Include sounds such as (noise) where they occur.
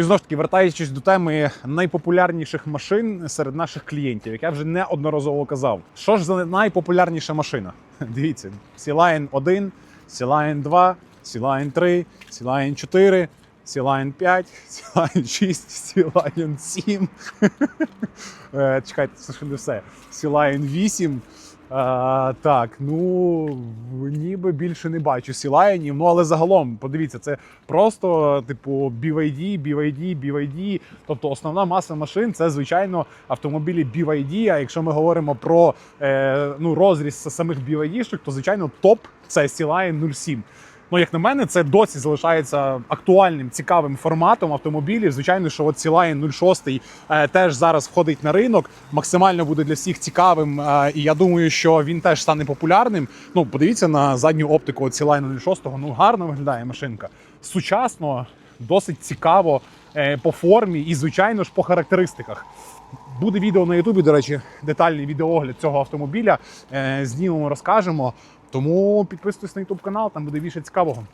І знову ж таки, вертаючись до теми найпопулярніших машин серед наших клієнтів, як я вже неодноразово казав. Що ж за найпопулярніша машина? (laughs) Дивіться: Sea-Lion 1, Sea-Lion 2, Sea-Lion 3, Sea-Lion 4, Sea-Lion 5, Sea-Lion 6, Sea-Lion 7. Е, Чекайте, це ж не все. Sea-Lion 8. А, так, ну ніби більше не бачу сілаєнів. Ну але загалом, подивіться, це просто типу BYD, BYD, BYD. Тобто основна маса машин це звичайно автомобілі BYD. А якщо ми говоримо про е, ну, розріз самих BYD-шок, то звичайно топ це Sea-Lion 07. Ну, як на мене, це досі залишається актуальним цікавим форматом автомобілів. Звичайно, що от Sea-Lion 06 е, теж зараз входить на ринок. Максимально буде для всіх цікавим. е, і я думаю, що він теж стане популярним. Ну, подивіться на задню оптику от Sea-Lion 06. Ну гарно виглядає машинка. Сучасно, досить цікаво е, по формі і, звичайно ж, по характеристиках. Буде відео на Ютубі, до речі, детальний відеоогляд цього автомобіля. Е, знімемо, розкажемо. Тому підписуйтесь на YouTube канал, там буде більше цікавого.